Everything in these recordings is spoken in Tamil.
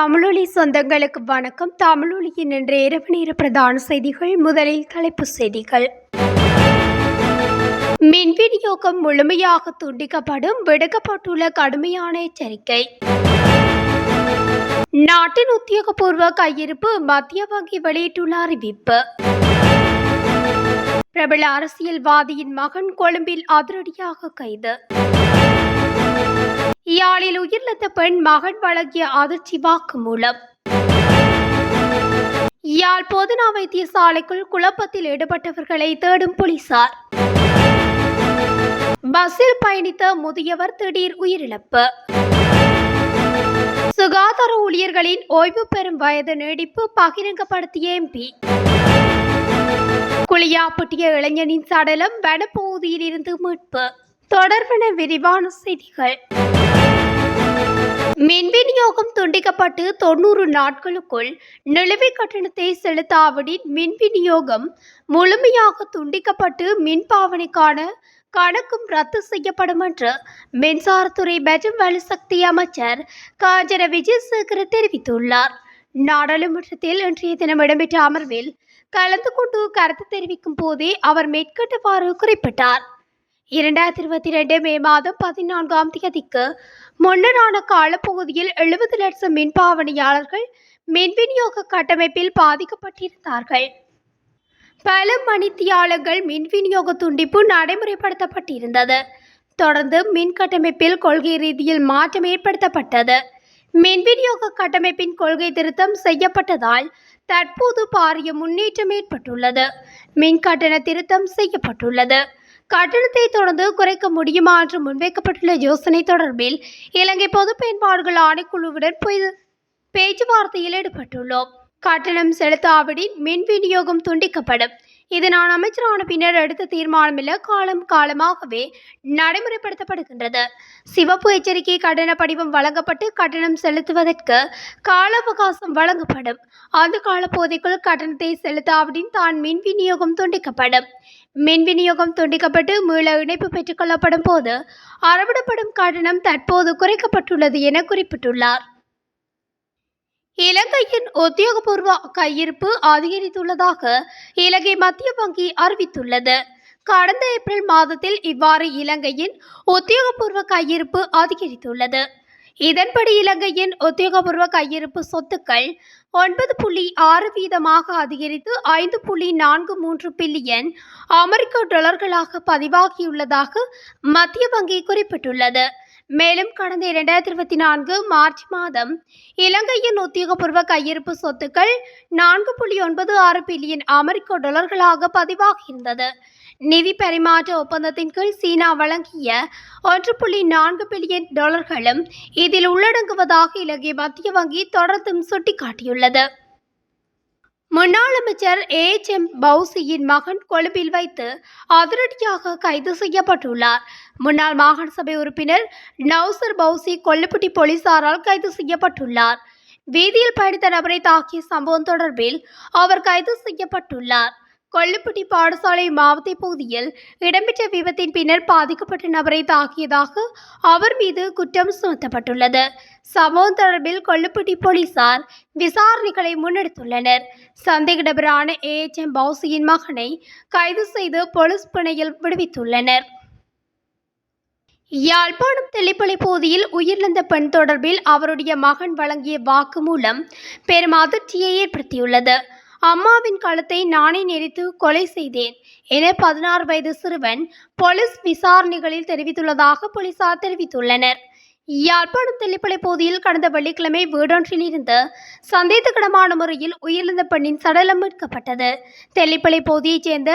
தமிழொலி சொந்தங்களுக்கு வணக்கம். தமிழொலியின் இன்று இரவு நேர பிரதான செய்திகள் முதலில் தலைப்புச் செய்திகள். மின் விநியோகம் முழுமையாக துண்டிக்கப்படும் விடுக்கப்பட்டுள்ள கடுமையான எச்சரிக்கை. நாட்டின் உத்தியோகபூர்வ கையிருப்பு மத்திய வங்கி வெளியிட்டுள்ள அறிவிப்பு. பிரபல அரசியல்வாதியின் மகன் கொழும்பில் அதிரடியாக கைது. யாழில் உயிரிழந்த பெண் மகன் வழங்கிய அதிர்ச்சி வாக்கு மூலம். யாழ் போதனா வைத்தியசாலைக்குள் குழப்பத்தில் ஈடுபட்டவர்களை தேடும் போலீசார். பஸ்ஸில் பயணித்த முதியவர் திடீர் உயிரிழப்பு. சுகாதார ஊழியர்களின் ஓய்வு பெறும் வயது நீடிப்பு பகிரங்கப்படுத்திய எம்பி. குளியாப்பட்டிய இளைஞனின் சடலம் வனப்பகுதியில் இருந்து மீட்பு. தொடர்பென விரிவான செய்திகள். மின் விநியோகம் துண்டிக்கப்பட்டு தொண்ணூறு நாட்களுக்குள் நிலுவைக் கட்டணத்தை செலுத்தாவிடின் மின் விநியோகம் முழுமையாக துண்டிக்கப்பட்டு மின் பாவனைக்கான கணக்கும் ரத்து செய்யப்படும் என்று மின்சாரத்துறை மற்றும் வலுசக்தி அமைச்சர் காஞ்சன விஜயசேகர தெரிவித்துள்ளார். நாடாளுமன்றத்தில் இன்றைய தினம் இடம்பெற்ற அமர்வில் கலந்து கொண்டு கருத்து தெரிவிக்கும் போதே அவர் மேற்கண்டவாறு குறிப்பிட்டார். இரண்டாயிரத்தி இருபத்தி ரெண்டு மே மாதம் பதினான்காம் தேதிக்கு முன்னரான காலப்பகுதியில் எழுபது லட்சம் மின்பாவனையாளர்கள் மின் விநியோக கட்டமைப்பில் பாதிக்கப்பட்டிருந்தார்கள். பல மணித்தியாலங்கள் மின் விநியோக துண்டிப்பு நடைமுறைப்படுத்தப்பட்டிருந்தது. தொடர்ந்து மின் கட்டமைப்பில் கொள்கை ரீதியில் மாற்றம் ஏற்படுத்தப்பட்டது. மின் விநியோக கட்டமைப்பின் கொள்கை திருத்தம் செய்யப்பட்டதால் தற்போது பாரிய முன்னேற்றம் ஏற்பட்டுள்ளது. மின் கட்டண திருத்தம் செய்யப்பட்டுள்ளது. கட்டணத்தை தொடர்ந்து குறைக்க முடியுமா என்று முன்வைக்கப்பட்டுள்ள யோசனை தொடர்பில் இலங்கை பொது பயன்பாடுகள் ஆணைக்குழுவுடன் பொய்- பேச்சுவார்த்தையில் ஈடுபட்டுள்ளோம். கட்டணம் செலுத்தாவிடின் மின் விநியோகம் துண்டிக்கப்படும். இது நான் அமைச்சரான பின்னர் எடுத்த தீர்மானமில்ல. காலம் காலமாகவே நடைமுறைப்படுத்தப்படுகின்றது. சிவப்பு எச்சரிக்கை கட்டண படிவம் வழங்கப்பட்டு கட்டணம் செலுத்துவதற்கு கால அவகாசம் வழங்கப்படும். அந்த காலப்பகுதிக்குள் கட்டணத்தை செலுத்தாவிடின் தான் மின் விநியோகம் துண்டிக்கப்படும். மின் விநியோகம் துண்டிக்கப்பட்டு மீள இணைப்பு பெற்றுக்கொள்ளப்படும் போது அறவிடப்படும் கட்டணம் தற்போது குறைக்கப்பட்டுள்ளது என குறிப்பிட்டுள்ளார். இலங்கையின் உத்தியோகபூர்வ கையிருப்பு அதிகரித்துள்ளதாக இலங்கை மத்திய வங்கி அறிவித்துள்ளது. கடந்த ஏப்ரல் மாதத்தில் இவ்வாறு இலங்கையின் உத்தியோகபூர்வ கையிருப்பு அதிகரித்துள்ளது. இதன்படி இலங்கையின் உத்தியோகபூர்வ கையிருப்பு சொத்துக்கள் ஒன்பது புள்ளி ஆறு வீதமாக அதிகரித்து ஐந்து புள்ளி நான்கு மூன்று பில்லியன் அமெரிக்க டாலர்களாக பதிவாகியுள்ளதாக மத்திய வங்கி குறிப்பிட்டுள்ளது. மேலும் கடந்த இரண்டாயிரத்தி இருபத்தி நான்கு மார்ச் மாதம் இலங்கையின் உத்தியோகபூர்வ கையிருப்பு சொத்துக்கள் நான்கு புள்ளி ஒன்பது ஆறு பில்லியன் அமெரிக்க டாலர்களாக பதிவாகியிருந்தது. நிதி பரிமாற்ற ஒப்பந்தத்தின் கீழ் சீனா வழங்கிய ஒன்று புள்ளி நான்கு பில்லியன் டாலர்களும் இதில் உள்ளடங்குவதாக இலங்கை மத்திய வங்கி தொடர்ந்தும் சுட்டிக்காட்டியுள்ளது. முன்னாள் அமைச்சர் ஏஜ் எம் பவுசியின் மகன் கொழும்பில் வைத்து அதிரடியாக கைது செய்யப்பட்டுள்ளார். முன்னாள் மாகாண சபை உறுப்பினர் நௌசர் பவுசி கொல்லுப்பட்டி போலீசாரால் கைது செய்யப்பட்டுள்ளார். வீதியில் பயணித்த நபரை தாக்கிய சம்பவம் தொடர்பில் அவர் கைது செய்யப்பட்டுள்ளார். கொல்லுப்பட்டி பாடசாலை மாவட்ட பகுதியில் இடம்பெற்ற விபத்தின் பின்னர் பாதிக்கப்பட்ட நபரை தாக்கியதாக அவர் மீது குற்றம் சுமத்தப்பட்டுள்ளது. சம்பவம் தொடர்பில் கொல்லுப்பட்டி போலீசார் விசாரணைகளை முன்னெடுத்துள்ளனர். சந்தேக நபரான ஏஎச்எம் பவுசியின் மகனை கைது செய்து போலீஸ் பிணையில் விடுவித்துள்ளனர். யாழ்ப்பாணம் தெல்லிப்பளை பகுதியில் உயிரிழந்த பெண் தொடர்பில் அவருடைய மகன் வழங்கிய வாக்குமூலம் பெரும் அதிர்ச்சியை ஏற்படுத்தியுள்ளது. அம்மாவின் கழுத்தை நானே நெறித்து கொலை செய்தேன் என பதினாறு வயது சிறுவன் போலீஸ் விசாரணைகளில் தெரிவித்துள்ளதாக போலீசார் தெரிவித்துள்ளனர். யாழ்ப்பாணம் தெல்லிப்பளை பகுதியில் கடந்த வெள்ளிக்கிழமை வீடொன்றில் இருந்து சந்தேகத்திடமான முறையில் உயிரிழந்த பெண்ணின் சடலம் மீட்கப்பட்டது. தெல்லிப்பளை பகுதியைச் சேர்ந்த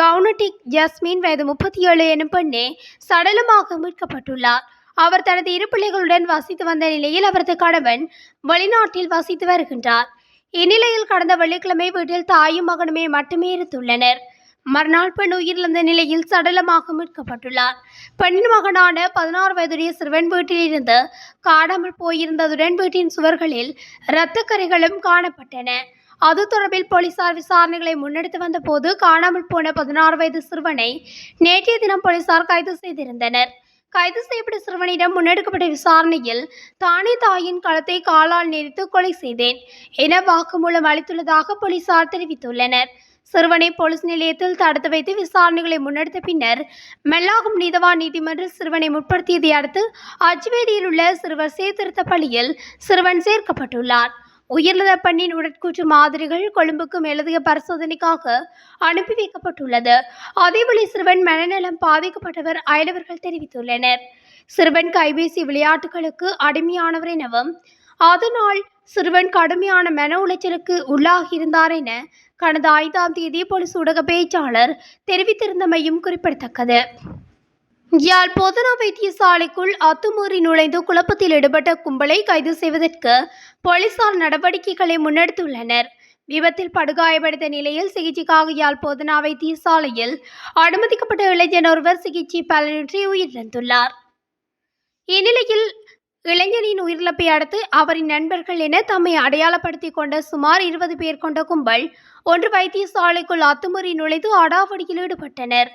கவுனட்டிக் ஜஸ்மின் வயது முப்பத்தி ஏழு எனும் பெண்ணே சடலமாக மீட்கப்பட்டுள்ளார். அவர் தனது இரு பிள்ளைகளுடன் வசித்து வந்த நிலையில் அவரது கணவன் வெளிநாட்டில் வசித்து வருகின்றார். இந்நிலையில் கடந்த வெள்ளிக்கிழமை வீட்டில் தாயும் மகனுமே மட்டுமே இருந்துள்ளனர். மறுநாள் பெண் உயிரிழந்த நிலையில் சடலமாக மீட்கப்பட்டுள்ளார். பெண்ணின் மகனான பதினாறு வயதுடைய சிறுவன் வீட்டில் இருந்து காணாமல் போயிருந்ததுடன் வீட்டின் சுவர்களில் இரத்தக்கரைகளும் காணப்பட்டன. அது தொடர்பில் போலீசார் விசாரணைகளை முன்னெடுத்து வந்தபோது காணாமல் போன பதினாறு வயது சிறுவனை நேற்றைய தினம் போலீசார் கைது செய்திருந்தனர். கைது செய்யப்பட்ட சிறுவனிடம் முன்னெடுக்கப்பட்ட விசாரணையில் தானே தாயின் களத்தை காலால் நெறித்து கொலை செய்தேன் என வாக்குமூலம் அளித்துள்ளதாக போலீசார் தெரிவித்துள்ளனர். சிறுவனை போலீஸ் நிலையத்தில் தடுத்து வைத்து விசாரணைகளை முன்னெடுத்த பின்னர் மெல்லாகும் நீதவான் நீதிமன்றில் சிறுவனை முற்படுத்தியதை அடுத்து அஜ்வேடியில் உள்ள சிறுவர் சீர்திருத்த பள்ளியில் சிறுவன் சேர்க்கப்பட்டுள்ளார். உயிரிழந்த பெண்ணின் உடற்கூற்று மாதிரிகள் கொழும்புக்கு மேலதிக பரிசோதனைக்காக அனுப்பி வைக்கப்பட்டுள்ளது. அதேவேளை சிறுவன் மனநலம் பாதிக்கப்பட்டவர் அயலவர்கள் தெரிவித்துள்ளனர். சிறுவன் கைபேசி விளையாட்டுகளுக்கு அடிமையானவர் எனவும் அதனால் சிறுவன் கடுமையான மன உளைச்சலுக்கு உள்ளாகியிருந்தார் என கடந்த ஐந்தாம் தேதி போலீஸ் ஊடக பேச்சாளர் தெரிவித்திருந்தமையும் குறிப்பிடத்தக்கது. யாழ் பொதுநா வைத்தியசாலைக்குள் அத்துமீறி நுழைந்து குழப்பத்தில் ஈடுபட்ட கும்பலை கைது செய்வதற்கு போலீசார் நடவடிக்கைகளை முன்னெடுத்துள்ளனர். விபத்தில் படுகாயமடைந்த நிலையில் சிகிச்சைக்காக யாழ் பொதுநா வைத்தியசாலையில் அனுமதிக்கப்பட்ட இளைஞன் ஒருவர் சிகிச்சை பலனின்றி உயிரிழந்துள்ளார். இந்நிலையில் இளைஞனின் உயிரிழப்பை அடுத்து அவரின் நண்பர்கள் என தம்மை அடையாளப்படுத்திக் கொண்ட சுமார் இருபது பேர் கொண்ட கும்பல் ஒன்று வைத்தியசாலைக்குள் அத்துமுறை நுழைந்து அடாவடியில் ஈடுபட்டனர்.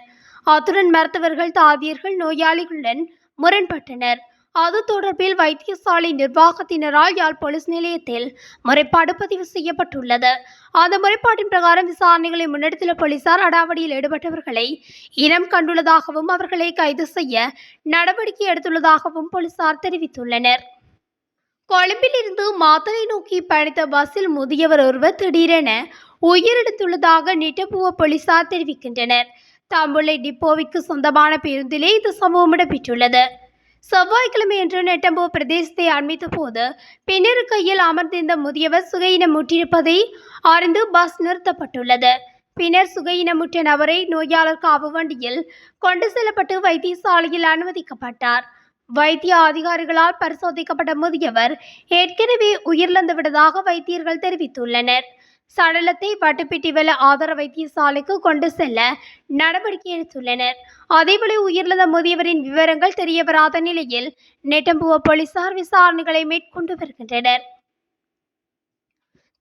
அத்துடன் மருத்துவர்கள் தாதியர்கள் நோயாளிகளுடன் முரண்பட்டனர். அது தொடர்பில் வைத்தியசாலை நிர்வாகத்தினரால் யாழ் போலீஸ் நிலையத்தில் முறைப்பாடு பதிவு செய்யப்பட்டுள்ளது. அந்த முறைப்பாட்டின் பிரகாரம் விசாரணைகளை முன்னெடுத்துள்ள போலீசார் அடாவடியில் ஈடுபட்டவர்களை இனம் கண்டுள்ளதாகவும் அவர்களை கைது செய்ய நடவடிக்கை எடுத்துள்ளதாகவும் போலீசார் தெரிவித்துள்ளனர். கொழும்பிலிருந்து மாத்தலை நோக்கி பயணித்த பஸ்ஸில் முதியவர் ஒருவர் திடீரென உயிரிழந்துள்ளதாக நிட்டபுவ போலீசார் தெரிவிக்கின்றனர். தாம்புள்ளை டிப்போவிற்கு சொந்தமான பேருந்திலே இந்த சம்பவம் இடம்பெற்றுள்ளது. செவ்வாய்க்கிழமை என்று நெட்டம்போ பிரதேசத்தை அண்மித்த போது பின்னர் கையில் அமர்ந்திருந்த முதியவர் சுகையினம் முற்றிருப்பதை அறிந்து பஸ் நிறுத்தப்பட்டுள்ளது. பின்னர் சுகையினமுற்ற நபரை நோயாளர் காவு வண்டியில் கொண்டு செல்லப்பட்டு வைத்தியசாலையில் அனுமதிக்கப்பட்டார். வைத்திய அதிகாரிகளால் பரிசோதிக்கப்பட்ட முதியவர் ஏற்கனவே உயிரிழந்து விட்டதாக வைத்தியர்கள் தெரிவித்துள்ளனர். சடலத்தை வட்டுப்பிட்டிவல ஆதார வைத்தியசாலைக்கு கொண்டு செல்ல நடவடிக்கை எடுத்துள்ளனர். அதேபோல உயிரிழந்த முதியவரின் விவரங்கள் தெரியவராத நிலையில் நெட்டம்புவ போலீசார் விசாரணைகளை மேற்கொண்டு வருகின்றனர்.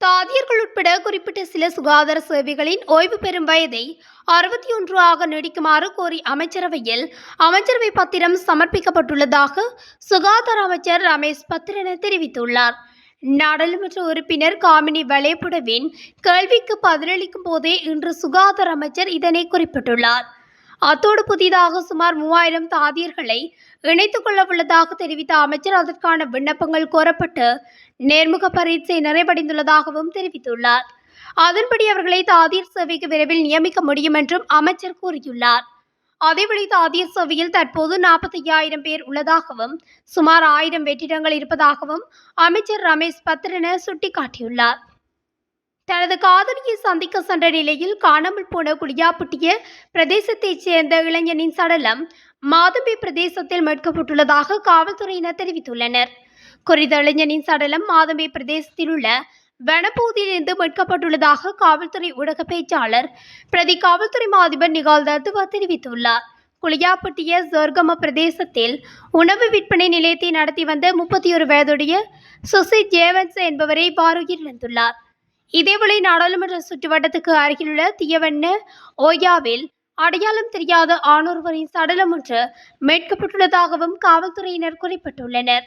தாதியர்கள் உட்பட குறிப்பிட்ட சில சுகாதார சேவைகளின் ஓய்வு பெறும் வயதை அறுபத்தி ஒன்று ஆக நீடிக்குமாறு கோரி அமைச்சரவையில் அமைச்சரவை பத்திரம் சமர்ப்பிக்கப்பட்டுள்ளதாக சுகாதார அமைச்சர் ரமேஷ் பத்திரன தெரிவித்துள்ளார். நாடாளுமன்ற உறுப்பினர் காமினி வளைபுடவின் கேள்விக்கு பதிலளிக்கும் போதே இன்று சுகாதார அமைச்சர் இதனை குறிப்பிட்டுள்ளார். அத்தோடு புதிதாக சுமார் மூவாயிரம் தாதியர்களை இணைத்துக் கொள்ள உள்ளதாக தெரிவித்த அமைச்சர் அதற்கான விண்ணப்பங்கள் கோரப்பட்டு நேர்முக பரீட்சை நிறைவடைந்துள்ளதாகவும் தெரிவித்துள்ளார். அதன்படி அவர்களை தாதியர் சேவைக்கு விரைவில் நியமிக்க முடியும் என்றும் அமைச்சர் கூறியுள்ளார். அதேவேளை ஆதிய சபையில் தற்போது நாற்பத்தி ஐயாயிரம் பேர் உள்ளதாகவும் சுமார் ஆயிரம் வெற்றிடங்கள் இருப்பதாகவும் அமைச்சர் ரமேஷ் பத்ரன சுட்டிக்காட்டியுள்ளார். தனது காதலியை சந்திக்க சென்ற நிலையில் காணாமல் போன குடியாப்புட்டிய பிரதேசத்தைச் சேர்ந்த இளைஞனின் சடலம் மாதம்பி பிரதேசத்தில் மீட்கப்பட்டுள்ளதாக காவல்துறையினர் தெரிவித்துள்ளனர். குறித்த இளைஞனின் சடலம் மாதம்பி பிரதேசத்தில் உள்ள வனப்பகுதியிலிருந்து மீட்கப்பட்டுள்ளதாக காவல்துறை ஊடக பேச்சாளர் பிரதி காவல்துறை மாதிபர் நிகால் தத்துவா தெரிவித்துள்ளார். குளியாப்பட்டிய சொர்க்கம பிரதேசத்தில் உணவு விற்பனை நிலையத்தை நடத்தி வந்த முப்பத்தி ஒரு வயதுடைய சுசி ஜேவன்ஸ் என்பவரை பாருயிரிழந்துள்ளார் இதேவேளை நாடாளுமன்ற சுற்றுவட்டத்துக்கு அருகிலுள்ள தியவண்ண ஓயாவில் அடையாளம் தெரியாத ஆணொருவரின் சடலம் ஒன்று மீட்கப்பட்டுள்ளதாகவும் காவல்துறையினர் குறிப்பிட்டுள்ளனர்.